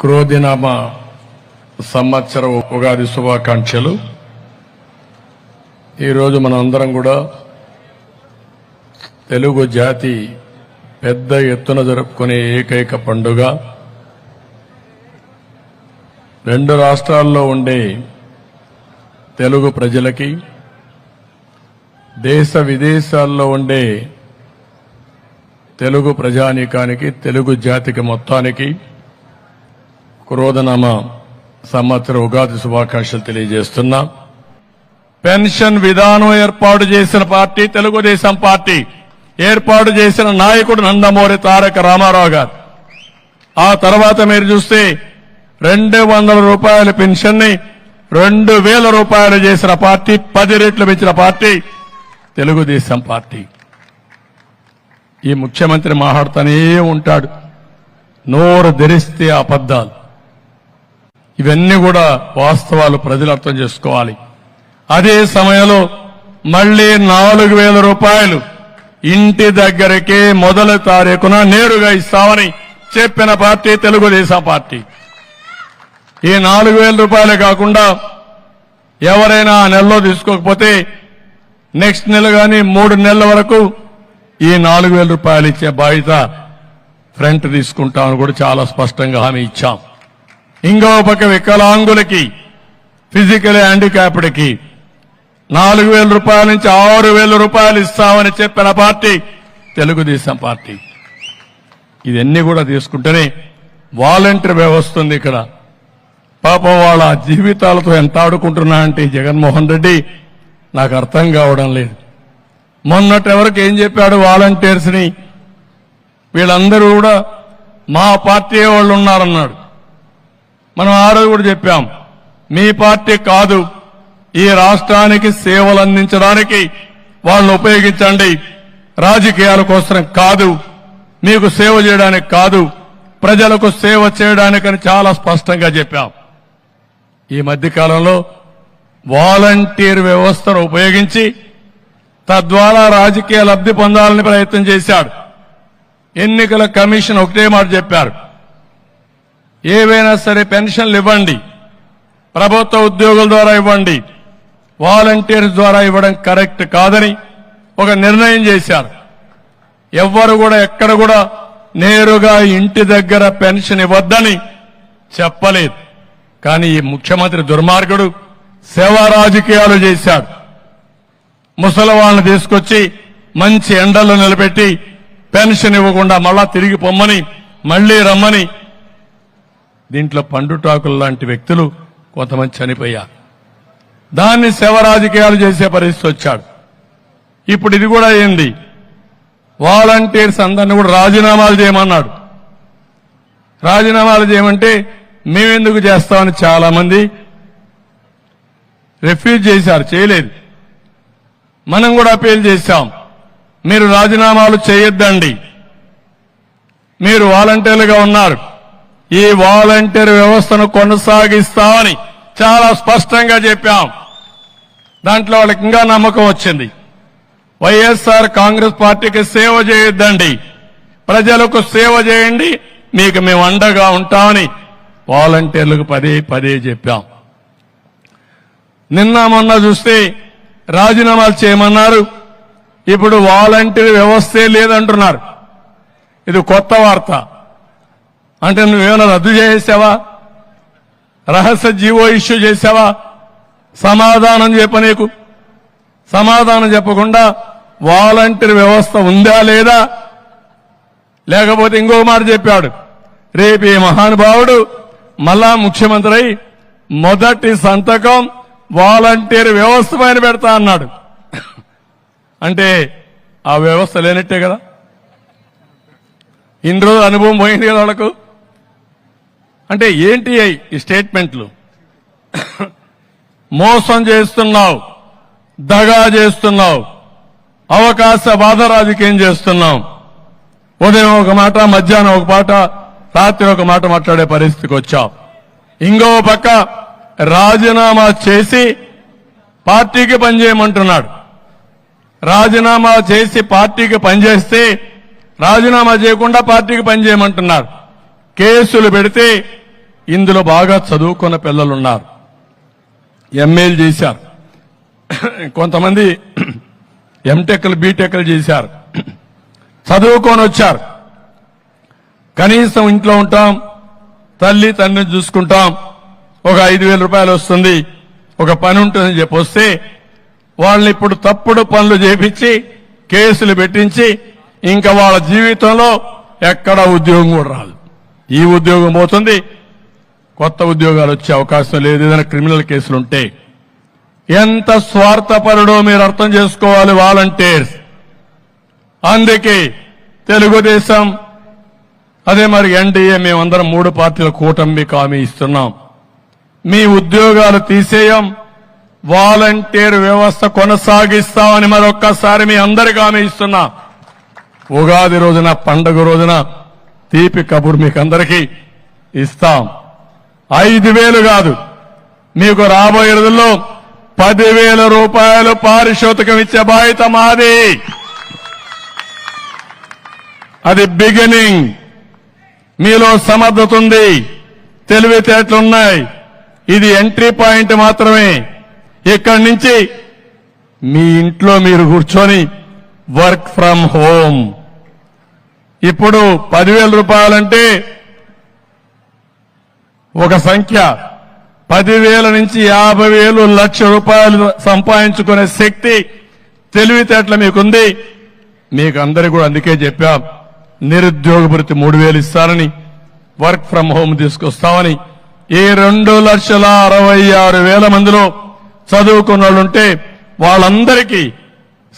క్రోధినామ సంవత్సర ఉగాది శుభాకాంక్షలు. ఈరోజు మనందరం అందరం కూడా తెలుగు జాతి పెద్ద ఎత్తున జరుపుకునే ఏకైక పండుగ. రెండు రాష్ట్రాల్లో ఉండే తెలుగు ప్రజలకి దేశ విదేశాల్లో ఉండే తెలుగు ప్రజానీకానికి తెలుగు జాతికి మొత్తానికి క్రోధనామ సంవత్సర ఉగాది శుభాకాంక్షలు తెలియజేస్తున్నా. పెన్షన్ విధానం ఏర్పాటు చేసిన పార్టీ తెలుగుదేశం పార్టీ ఏర్పాటు చేసిన నాయకుడు నందమూరి తారక రామారావు గారు. ఆ తర్వాత మీరు చూస్తే రెండు వందల రూపాయల పెన్షన్ని రెండు వేల రూపాయలు చేసిన పార్టీ పది రెట్లు పెంచిన పార్టీ తెలుగుదేశం పార్టీ. ఈ ముఖ్యమంత్రి మాట్లాడుతూనే ఉంటాడు. నోరు ధరిస్తే అబద్ధాలు. ఇవన్నీ కూడా వాస్తవాలు ప్రజలు అర్థం చేసుకోవాలి. అదే సమయంలో మళ్ళీ నాలుగు వేల రూపాయలు ఇంటి దగ్గరకే మొదటి తారీఖున నేరుగా ఇస్తామని చెప్పిన పార్టీ తెలుగుదేశం పార్టీ. ఈ నాలుగు వేల రూపాయలే కాకుండా ఎవరైనా ఆ నెలలో తీసుకోకపోతే నెక్స్ట్ నెల కానీ మూడు నెలల వరకు ఈ నాలుగు వేల రూపాయలు ఇచ్చే బాధ్యత ఫ్రంట్ తీసుకుంటామని కూడా చాలా స్పష్టంగా హామీ ఇచ్చాం. ఇంకో పక్క వికలాంగులకి ఫిజికల్ హ్యాండిక్యాప్డ్కి నాలుగు వేల రూపాయల నుంచి ఆరు వేల రూపాయలు ఇస్తామని చెప్పిన పార్టీ తెలుగుదేశం పార్టీ. ఇవన్నీ కూడా తీసుకుంటేనే వాలంటీర్ వ్యవస్థ ఉంది ఇక్కడ. పాపం వాళ్ళ జీవితాలతో ఎంత ఆడుకుంటున్నా అంటే జగన్మోహన్ రెడ్డి నాకు అర్థం కావడం లేదు. మొన్నటి వరకు ఏం చెప్పాడు వాలంటీర్స్ని వీళ్ళందరూ కూడా మా పార్టీ వాళ్ళు ఉన్నారన్నాడు. మనం ఆ రోజు కూడా చెప్పాం మీ పార్టీ కాదు ఈ రాష్ట్రానికి సేవలు అందించడానికి వాళ్ళని ఉపయోగించండి రాజకీయాల కోసం కాదు మీకు సేవ చేయడానికి కాదు ప్రజలకు సేవ చేయడానికని చాలా స్పష్టంగా చెప్పాం. ఈ మధ్యకాలంలో వాలంటీర్ వ్యవస్థను ఉపయోగించి తద్వారా రాజకీయ లబ్ధి పొందాలని ప్రయత్నం చేశాడు ఎన్నికల కమిషన్ ఒకటే మాట చెప్పారు. ఏవైనా సరే పెన్షన్లు ఇవ్వండి. ప్రభుత్వ ఉద్యోగుల ద్వారా ఇవ్వండి. వాలంటీర్స్ ద్వారా ఇవ్వడం కరెక్ట్ కాదని ఒక నిర్ణయం చేశారు. ఎవ్వరు కూడా ఎక్కడ కూడా నేరుగా ఇంటి దగ్గర పెన్షన్ ఇవ్వద్దని చెప్పలేదు. కానీ ఈ ముఖ్యమంత్రి దుర్మార్గుడు సేవా రాజకీయాలు చేశాడు. ముసలి వాళ్ళని తీసుకొచ్చి మంచి ఎండల్లో నిలబెట్టి పెన్షన్ ఇవ్వకుండా మళ్ళా తిరిగి పొమ్మని మళ్ళీ రమ్మని దీంట్లో పండుటాకులు లాంటి వ్యక్తులు కొంతమంది చనిపోయారు. దాన్ని శవ రాజకీయాలు చేసే పరిస్థితి వచ్చాడు. ఇప్పుడు ఇది కూడా అయింది వాలంటీర్స్ అందరిని కూడా రాజీనామాలు చేయమన్నాడు. రాజీనామాలు చేయమంటే మేమెందుకు చేస్తామని చాలా మంది రిఫ్యూజ్ చేశారు చేయలేదు. మనం కూడా అపీల్ చేశాం మీరు రాజీనామాలు చేయొద్దండి. మీరు వాలంటీర్లుగా ఉన్నారు. ఈ వాలంటీర్ వ్యవస్థను కొనసాగిస్తామని చాలా స్పష్టంగా చెప్పాం. దాంట్లో వాళ్ళకి ఇంకా నమ్మకం వచ్చింది. వైఎస్ఆర్ కాంగ్రెస్ పార్టీకి సేవ చేయొద్దండి. ప్రజలకు సేవ చేయండి. మీకు మేము అండగా ఉంటామని వాలంటీర్లకు పదే పదే చెప్పాం. నిన్న మొన్న చూస్తే రాజీనామాలు చేయమన్నారు. ఇప్పుడు వాలంటీర్ వ్యవస్థే లేదంటున్నారు. ఇది కొత్త వార్త. అంటే నువ్వేమైనా రద్దు చేసేసావా? రహస్య జీవో ఇష్యూ చేసావా? సమాధానం చెప్ప నీకు. సమాధానం చెప్పకుండా వాలంటీర్ వ్యవస్థ ఉందా లేదా? లేకపోతే ఇంకో మాట చెప్పాడు. రేపు ఈ మహానుభావుడు మళ్ళా ముఖ్యమంత్రి అయి మొదటి సంతకం వాలంటీర్ వ్యవస్థ పైన పెడతా అన్నాడు. అంటే ఆ వ్యవస్థ లేనట్టే కదా? ఇన్ని రోజులు అనుభవం పోయింది కదా వాళ్ళకు? అంటే ఏంటి ఈ స్టేట్మెంట్లు? మోసం చేస్తున్నావు దగా చేస్తున్నావు అవకాశ బాధ రాజకీయం చేస్తున్నాం ఉదయం ఒక మాట మధ్యాహ్నం ఒక మాట రాత్రి ఒక మాట మాట్లాడే పరిస్థితికి వచ్చావు. ఇంకో పక్క రాజీనామా చేసి పార్టీకి పనిచేయమంటున్నాడు. రాజీనామా చేసి పార్టీకి పనిచేస్తే రాజీనామా చేయకుండా పార్టీకి పనిచేయమంటున్నారు కేసులు పెడితే ఇందులో బాగా చదువుకున్న పిల్లలు ఉన్నారు ఎంఏలు చేశారు. కొంతమంది ఎంటెక్లు బీటెక్లు చేశారు. చదువుకొని వచ్చారు. కనీసం ఇంట్లో ఉంటాం తల్లి తండ్రిని చూసుకుంటాం ఒక ఐదు వేల రూపాయలు వస్తుంది ఒక పని ఉంటుందని చెప్పి వస్తే వాళ్ళని ఇప్పుడు తప్పుడు పనులు చేపించి కేసులు పెట్టించి ఇంకా వాళ్ళ జీవితంలో ఎక్కడ ఉద్యోగం కూడా రాదు. ఈ ఉద్యోగం పోతుంది కొత్త ఉద్యోగాలు వచ్చే అవకాశం లేదు. ఏదైనా క్రిమినల్ కేసులు ఉంటే ఎంత స్వార్థపరుడో మీరు అర్థం చేసుకోవాలి వాలంటీర్స్. అందుకే తెలుగుదేశం అదే మరి ఎన్డీఏ మేమందరం మూడు పార్టీల కూటమి హామీ ఇస్తున్నాం. మీ ఉద్యోగాలు తీసేయం వాలంటీర్ వ్యవస్థ కొనసాగిస్తామని మరొక్కసారి మీ అందరికీ హామీ ఇస్తున్నా. ఉగాది రోజున పండుగ రోజున తీపి కబుర్ మీకు అందరికీ ఇస్తాం. ఐదు వేలు కాదు. మీకు రాబోయే రోజుల్లో పదివేల రూపాయలు పారిశోతకం ఇచ్చే బాధ్యత మాది. అది బిగినింగ్. మీలో సమర్థత ఉంది. తెలివితేటలున్నాయి. ఇది ఎంట్రీ పాయింట్ మాత్రమే. ఇక్కడి నుంచి మీ ఇంట్లో మీరు కూర్చొని వర్క్ ఫ్రమ్ హోమ్. ఇప్పుడు పదివేల రూపాయలంటే ఒక సంఖ్య. పదివేల నుంచి యాభై వేలు లక్ష రూపాయలు సంపాదించుకునే శక్తి తెలివితేటలు మీకుంది. మీకు అందరికీ కూడా అందుకే చెప్పాం. నిరుద్యోగ భృతి మూడు వేలు ఇస్తారని వర్క్ ఫ్రం హోమ్ తీసుకొస్తామని. ఈ రెండు లక్షల అరవై ఆరు వేల మందిలో చదువుకున్న వాళ్ళు ఉంటే వాళ్ళందరికీ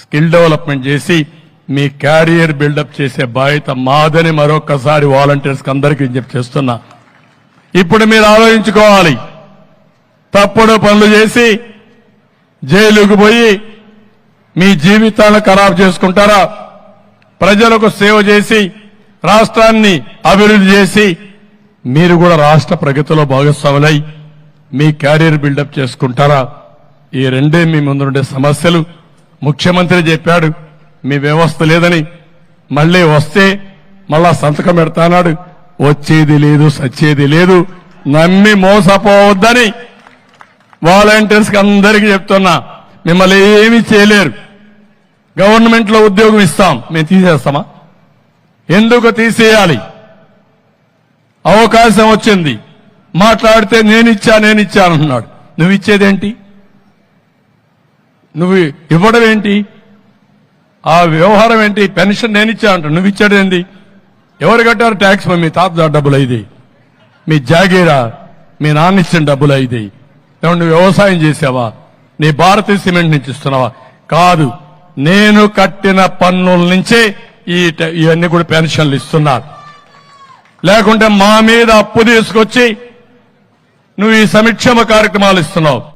స్కిల్ డెవలప్మెంట్ చేసి మీ క్యారియర్ బిల్డప్ చేసే బాధ్యత మాదని మరొకసారి వాలంటీర్స్ అందరికీ విజ్ఞప్తి చేస్తున్నా. ఇప్పుడు మీరు ఆలోచించుకోవాలి. తప్పుడు పనులు చేసి జైలుకు పోయి మీ జీవితాలను ఖరాబ్ చేసుకుంటారా? ప్రజలకు సేవ చేసి రాష్ట్రాన్ని అభివృద్ధి చేసి మీరు కూడా రాష్ట్ర ప్రగతిలో భాగస్వాములై మీ క్యారియర్ బిల్డప్ చేసుకుంటారా? ఈ రెండే మీ ముందుండే సమస్యలు. ముఖ్యమంత్రి చెప్పాడు మీ వ్యవస్థ లేదని. మళ్ళీ వస్తే మళ్ళా సంతకం పెడతానాడు. వచ్చేది లేదు సచ్చేది లేదు. నమ్మి మోసపోవద్దని వాలంటీర్స్కి అందరికీ చెప్తున్నా. మిమ్మల్ని ఏమీ చేయలేరు. గవర్నమెంట్లో ఉద్యోగం ఇస్తాం. మేము తీసేస్తామా? ఎందుకు తీసేయాలి? అవకాశం వచ్చింది. మాట్లాడితే నేనిచ్చా నేనిచ్చా అంటున్నాడు. నువ్వు ఇచ్చేదేంటి? నువ్వు ఇవ్వడం ఏంటి ఆ వ్యవహారం ఏంటి? పెన్షన్ నేనిచ్చా అంటాడు నువ్వు ఇచ్చాడేంటి ఎవరు కట్టారు ట్యాక్స్? మీ తాత డబ్బులు అయింది మీ జాగీరా మీ నాన్న ఇచ్చిన డబ్బులు అయింది నువ్వు వ్యవసాయం చేసావా? నీ భారతీయ సిమెంట్ నుంచి ఇస్తున్నావా? కాదు. నేను కట్టిన పన్నుల నుంచే ఈ ఇవన్నీ కూడా పెన్షన్లు ఇస్తున్నారు లేకుంటే మా మీద అప్పు తీసుకొచ్చి నువ్వు ఈ సంక్షేమ కార్యక్రమాలు ఇస్తున్నావు.